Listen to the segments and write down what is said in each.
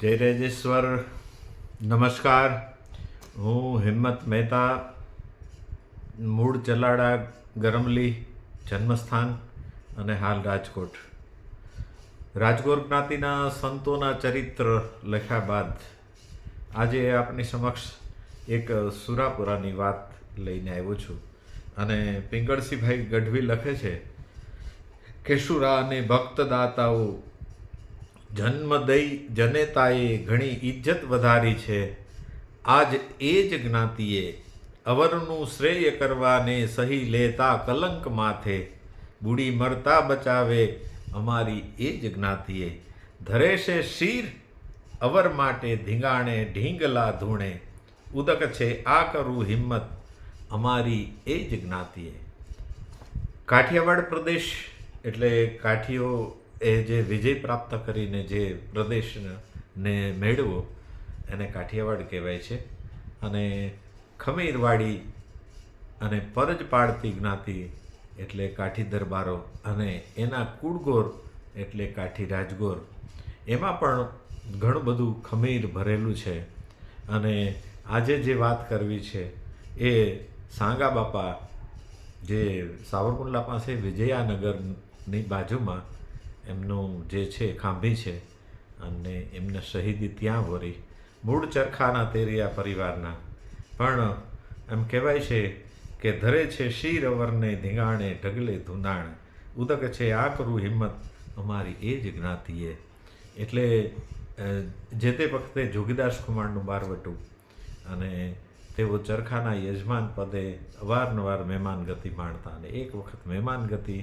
જય રેજેશ્વર નમસ્કાર. હું હિંમત મહેતા, મૂળ ચલાડા, ગરમલી, જન્મસ્થાન અને હાલ રાજકોટ. રાજકોટ જ્ઞાતિના સંતોના ચરિત્ર લખ્યા બાદ આજે આપની સમક્ષ એક સુરાપુરાની વાત લઈને આવ્યો છું. અને પિંગળસીભાઈ ગઢવી લખે છે કે અને ભક્તદાતાઓ જન્મ દઈ જનેતાએ ઘણી ઇજ્જત વધારી છે. આજ એ જ જ્ઞાતિએ અવરનું શ્રેય કરવાને સહી લેતા કલંક માથે. બુડી મરતા બચાવે અમારી એ જ જ્ઞાતિએ. ધરેશે શીર, અવર માટે ધીંગાણે ઢીંગલા ધૂણે. ઉદક છે, આ કરું હિંમત, અમારી એ જ જ્ઞાતિએ. કાઠિયાવાડ પ્રદેશ, એટલે કાઠીઓ એ જે વિજય પ્રાપ્ત કરીને જે પ્રદેશને મેળવો, એને કાઠિયાવાડ કહેવાય છે. અને ખમીરવાડી અને પરજ પાડતી જ્ઞાતિ એટલે કાઠી દરબારો અને એના કુળગોર એટલે કાઠી રાજગોર. એમાં પણ ઘણું બધું ખમીર ભરેલું છે. અને આજે જે વાત કરવી છે એ સાંગા બાપા જે સાવરકુંડલા પાસે વિજયાનગરની બાજુમાં એમનું જે છે ખાંભી છે અને એમને શહીદી ત્યાં વરી મૂળ ચરખાના તેરિયા પરિવારના. પણ એમ કહેવાય છે કે ધરે છે શીર અવરને ધીંગાણે, ઢગલે ધૂંધાણ. ઉદક છે આ કરું હિંમત અમારી એ જ જ્ઞાતિએ. એટલે જે તે વખતે જોગીદાસ કુમારનું બારવટું અને તેઓ ચરખાના યજમાન પદે અવારનવાર મહેમાન ગતિ માણતા અને એક વખત મહેમાન ગતિ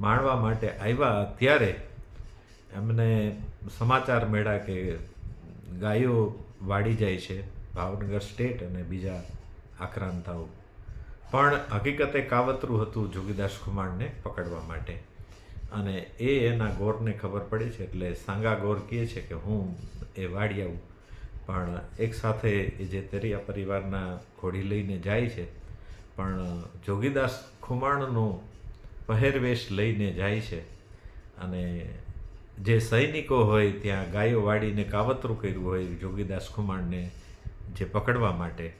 માણવા માટે આવ્યા ત્યારે એમને સમાચાર મળ્યા કે ગાયો વાળી જાય છે ભાવનગર સ્ટેટ અને બીજા આક્રાંતાઓ. પણ હકીકતે કાવતરું હતું જોગીદાસ કુમારને પકડવા માટે. અને એ એના ગોરને ખબર પડી છે એટલે સાંગા ગોર કહે છે કે હું એ વાડી આવું. પણ એક સાથે એ જે તેરિયા પરિવારના ઘોડી લઈને જાય છે. પણ જોગીદાસ ખુમાણનો પહેરવેશ લઈને જાય છે. અને જે સૈનિકો હોય ત્યાં ગાયો વાળીને કાવતરું કર્યું હોય જોગીદાસ ખુમાણને જે પકડવા માટે.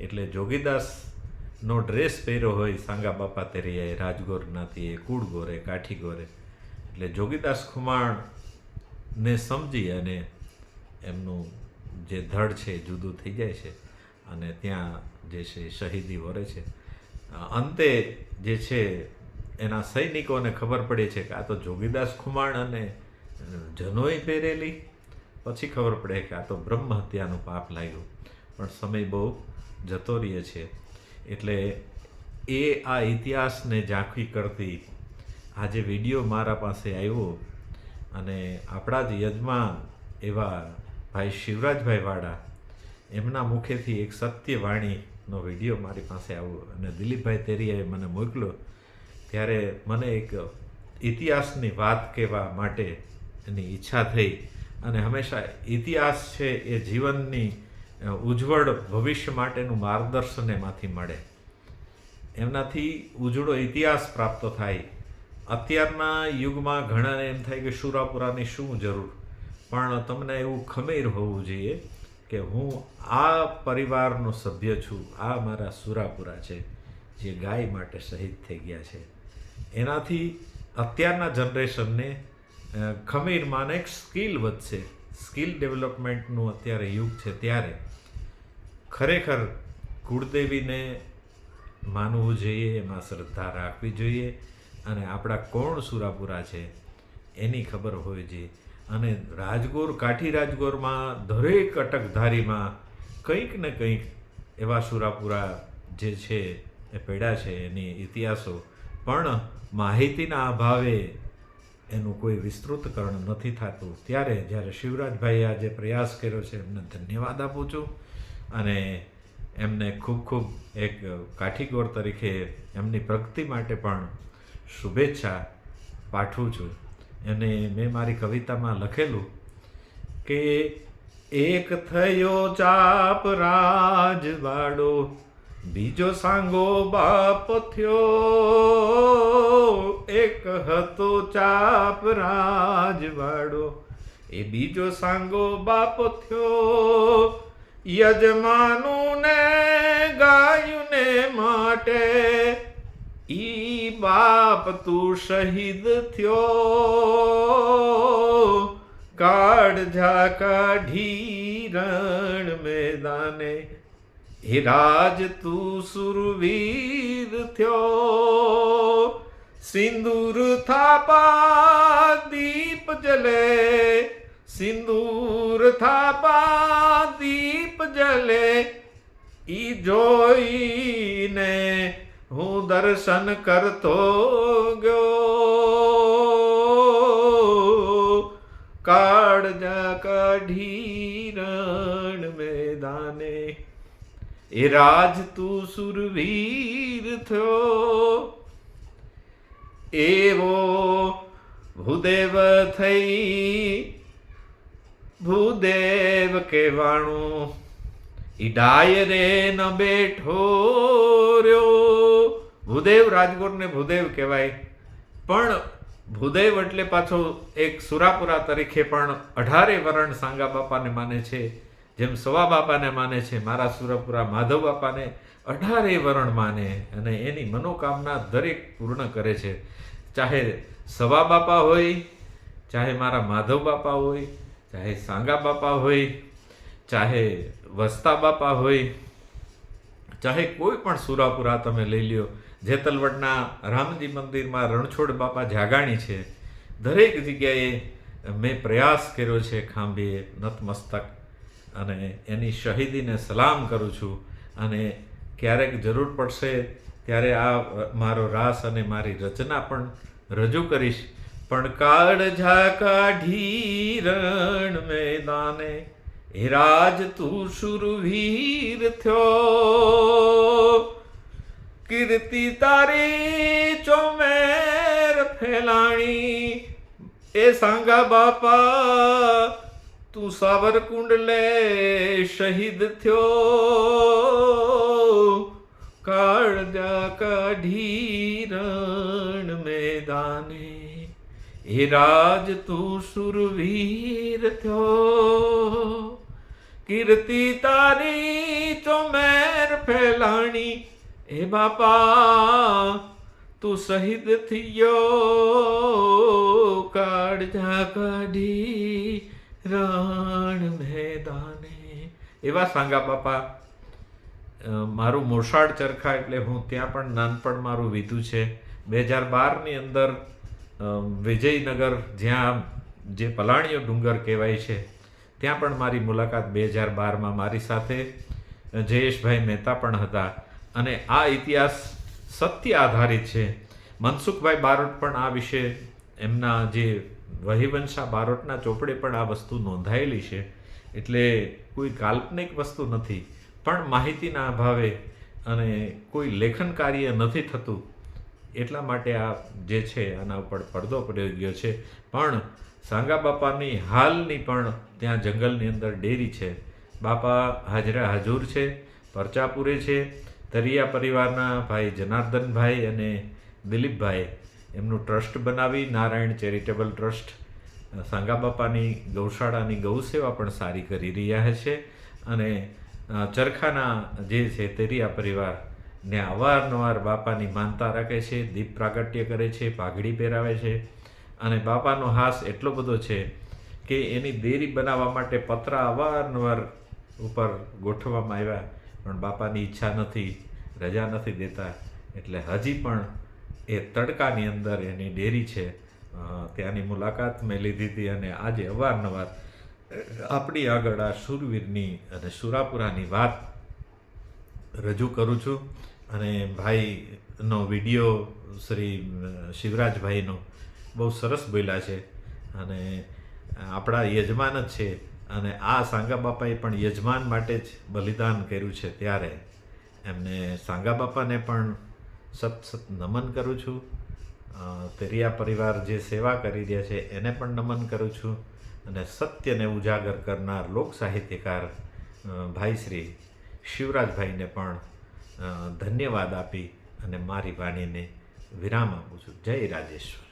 એટલે જોગીદાસનો ડ્રેસ પહેર્યો હોય સાંગા બાપા તેરિયાએ રાજગોર એ કાઠી ગોરે એટલે જોગીદાસ ખુમાણને સમજી અને એમનું જે ધડ છે જુદું થઈ જાય છે. અને ત્યાં જે છે શહીદી વરે છે. અંતે જે છે એના સૈનિકોને ખબર પડે છે કે આ તો જોગીદાસ ખુમાણ અને જનોએ પહેરેલી. પછી ખબર પડે કે આ તો બ્રહ્મ હત્યાનું પાપ લાગ્યું. પણ સમય બહુ જતો રહે છે. એટલે એ આ ઇતિહાસને ઝાંખી કરતી આજે વીડિયો મારા પાસે આવ્યો અને આપણા જ યજમાન એવા ભાઈ શિવરાજભાઈ વાળા એમના મુખેથી એક સત્ય વાણીનો વીડિયો મારી પાસે આવ્યો અને દિલીપભાઈ તેરિયાએ મને મોકલ્યો. ત્યારે મને એક ઇતિહાસની વાત કહેવા માટે એની ઈચ્છા થઈ. અને હંમેશા ઇતિહાસ છે એ જીવનની ઉજ્જવળ ભવિષ્ય માટેનું માર્ગદર્શન એમાંથી મળે. એમનાથી ઉજળો ઇતિહાસ પ્રાપ્ત થાય. અત્યારના યુગમાં ઘણાને એમ થાય કે શુરાપુરાની શું જરૂર? પણ તમને એવું ખમીર હોવું જોઈએ કે હું આ પરિવારનો સભ્ય છું. આ મારા સુરાપુરા છે, જે ગાય માટે શહીદ થઈ ગયા છે. એનાથી અત્યારના જનરેશનને ખમીરમાં એક સ્કિલ વધશે. સ્કિલ ડેવલપમેન્ટનું અત્યારે યુગ છે ત્યારે. ખરેખર કુળદેવીને માનવું જોઈએ, એમાં શ્રદ્ધા રાખવી જોઈએ અને આપણા કોણ સુરાપુરા છે એની ખબર હોવી જોઈએ. અને રાજગોર, કાઠી રાજગોરમાં દરેક અટકધારીમાં કંઈક ને કંઈક એવા સુરાપુરા જે છે, એ પેડા છે, એની ઇતિહાસો પણ માહિતીના અભાવે એનું કોઈ વિસ્તૃતકરણ નથી થતું. ત્યારે જ્યારે શિવરાજભાઈએ આ જે પ્રયાસ કર્યો છે, એમને ધન્યવાદ આપું છું અને એમને ખૂબ ખૂબ એક કાઠીગોર તરીકે એમની પ્રગતિ માટે પણ શુભેચ્છા પાઠવું છું. અને મેં મારી કવિતામાં લખેલું કે, એક થયો ચાપ રાજવાડો બીજો સાંગો બાપ થયો. એક હતો ચાપ રાજવાડો. એ બીજો સાંગો બાપ થયો. યજમાનું ને ગાયું ને માટે. ઈ બાપ તું શહીદ થયો. કાળજા કાઢી રણ મેદાને હે રાજ, તું સુરવીર થયો. સિંદૂર થાપા દીપ જલે. સિંદૂર થાપા દીપ જલે. ઈ જોઈને હું દર્શન કરતો ગયો. કાળજા કાઢી રણ મેદાને. એ રાજ તું સુરવીર થયો. એવો ભૂદેવ થઈ. ભૂદેવ કહેવાણું. ઈ ડાયરે ન બેઠો રહ્યો. ભૂદેવ રાજગોરને ભૂદેવ કહેવાય. પણ ભૂદેવ એટલે પાછો એક સુરાપુરા તરીકે પણ અઢારે વરણ સાંગા બાપાને માને છે. જેમ સવા બાપાને માને છે, મારા સુરપુરા માધવ બાપાને અઢારે વરણ માને અને એની મનોકામના દરેક પૂર્ણ કરે છે. ચાહે સવા બાપા હોય, ચાહે મારા માધવ બાપા હોય, ચાહે સાંગા બાપા હોય, ચાહે વસ્તા બાપા હોય, ચાહે કોઈ પણ સુરાપુરા તમે લઈ લ્યો. જેતલવડના રામજી મંદિરમાં રણછોડ બાપા જાગાણી છે. દરેક જગ્યાએ મેં પ્રયાસ કર્યો છે ખાંભીએ નતમસ્તક અને એની શહીદીને સલામ કરું છું અને ક્યારેક જરૂર પડશે ત્યારે આ મારો રાસ અને મારી રચના પણ રજૂ કરીશ. પણ કાળજા કાઢી રણ મેદાને હે રાજ તું શુરવીર થયો. કીર્તિ તારી ચોમેર ફેલાણી, એ સાંગા બાપા તું સાવરકુંડ લે શહીદ થયો કાળજા કાઢી રણ મેદાને હે રાજ તું સુરવીર થયો કીર્તિ તારી ચોમેર ફેલાણી એ બાપા તું શહીદ થયો કાળજા કાઢી રણ મેદાને. એવા સાંગા, બાપા મારું મોસાળ ચરખા એટલે હું ત્યાં પણ નાનપણ મારું વીધું છે. બે હજાર બારની અંદર વિજયનગર જ્યાં જે પલાણીઓ ડુંગર કહેવાય છે, ત્યાં પણ મારી મુલાકાત બે હજાર બારમાં મારી સાથે જયેશભાઈ મહેતા પણ હતા. અને આ ઇતિહાસ સત્ય આધારિત છે. મનસુખભાઈ બારોટ પણ આ વિશે એમના જે વહીવંશા બારોટના ચોપડે પણ આ વસ્તુ નોંધાયેલી છે. એટલે કોઈ કાલ્પનિક વસ્તુ નથી. પણ માહિતીના અભાવે અને કોઈ લેખન કાર્ય નથી થતું એટલા માટે આ જે છે આના ઉપર પડદો પડ્યો ગયો છે. પણ સાંગા બાપાની હાલની પણ ત્યાં જંગલની અંદર ડેરી છે. બાપા હાજરા હાજુર છે, પરચાપુરે છે, તરિયા પરિવારના ભાઈ જનાર્દનભાઈ અને દિલીપભાઈ. એમનું ટ્રસ્ટ બનાવી, નારાયણ ચેરિટેબલ ટ્રસ્ટ સાંગા બાપાની ગૌશાળાની ગૌ સેવા પણ સારી કરી રહ્યા છે અને ચરખાના જે છે તેરિયા પરિવાર ને અવારનવાર બાપાની માનતા રાખે છે, દીપ પ્રાગટ્ય કરે છે, પાઘડી પહેરાવે છે. અને બાપાનો હાસ એટલો બધો છે કે એની દેરી બનાવવા માટે પતરા અવારનવાર ઉપર ગોઠવવામાં આવ્યા. પણ બાપાની ઈચ્છા નથી, રજા નથી દેતા. એટલે હજી પણ એ તડકાની અંદર એની ડેરી છે ત્યાંની મુલાકાત મેં લીધી હતી અને આજે અવારનવાર આપણી આગળ આ સુરવીરની અને સુરાપુરાની વાત રજૂ કરું છું. અને ભાઈનો વીડિયો શ્રી શિવરાજભાઈનો બહુ સરસ બોલ્યા છે. અને આપણા યજમાન જ છે અને આ સાંગા બાપાએ પણ યજમાન માટે જ બલિદાન કર્યું છે ત્યારે. એમને સાંગા બાપાને પણ સત સત નમન કરું છું. તેરિયા પરિવાર જે સેવા કરી રહ્યા છે એને પણ નમન કરું છું અને સત્યને ઉજાગર કરનાર લોક સાહિત્યકાર અ, ભાઈ શ્રી શિવરાજભાઈને પણ ધન્યવાદ આપી અને મારી વાણીને વિરામ આપું છું. જય રાજેશ્વર.